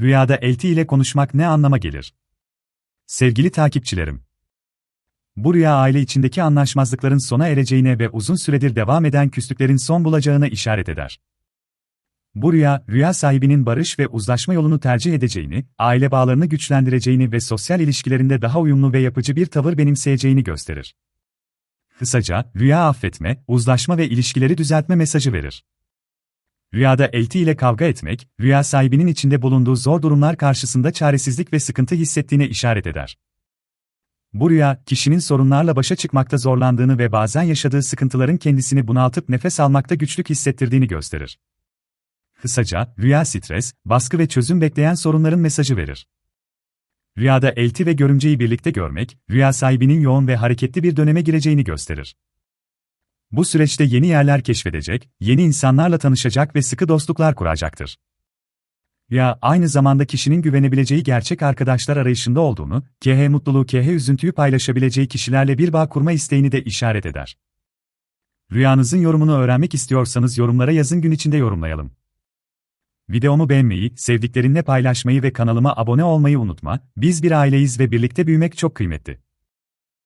rüyada elti ile konuşmak ne anlama gelir? Sevgili takipçilerim. Bu rüya aile içindeki anlaşmazlıkların sona ereceğine ve uzun süredir devam eden küslüklerin son bulacağına işaret eder. Bu rüya, rüya sahibinin barış ve uzlaşma yolunu tercih edeceğini, aile bağlarını güçlendireceğini ve sosyal ilişkilerinde daha uyumlu ve yapıcı bir tavır benimseyeceğini gösterir. Kısaca, rüya affetme, uzlaşma ve ilişkileri düzeltme mesajı verir. Rüyada elti ile kavga etmek, rüya sahibinin içinde bulunduğu zor durumlar karşısında çaresizlik ve sıkıntı hissettiğine işaret eder. Bu rüya, kişinin sorunlarla başa çıkmakta zorlandığını ve bazen yaşadığı sıkıntıların kendisini bunaltıp nefes almakta güçlük hissettirdiğini gösterir. Kısaca, rüya stres, baskı ve çözüm bekleyen sorunların mesajı verir. Rüyada elti ve görümceyi birlikte görmek, rüya sahibinin yoğun ve hareketli bir döneme gireceğini gösterir. Bu süreçte yeni yerler keşfedecek, yeni insanlarla tanışacak ve sıkı dostluklar kuracaktır. Ya aynı zamanda kişinin güvenebileceği gerçek arkadaşlar arayışında olduğunu, KH mutluluğu KH üzüntüyü paylaşabileceği kişilerle bir bağ kurma isteğini de işaret eder. Rüyanızın yorumunu öğrenmek istiyorsanız yorumlara yazın gün içinde yorumlayalım. Videomu beğenmeyi, sevdiklerinle paylaşmayı ve kanalıma abone olmayı unutma, biz bir aileyiz ve birlikte büyümek çok kıymetli.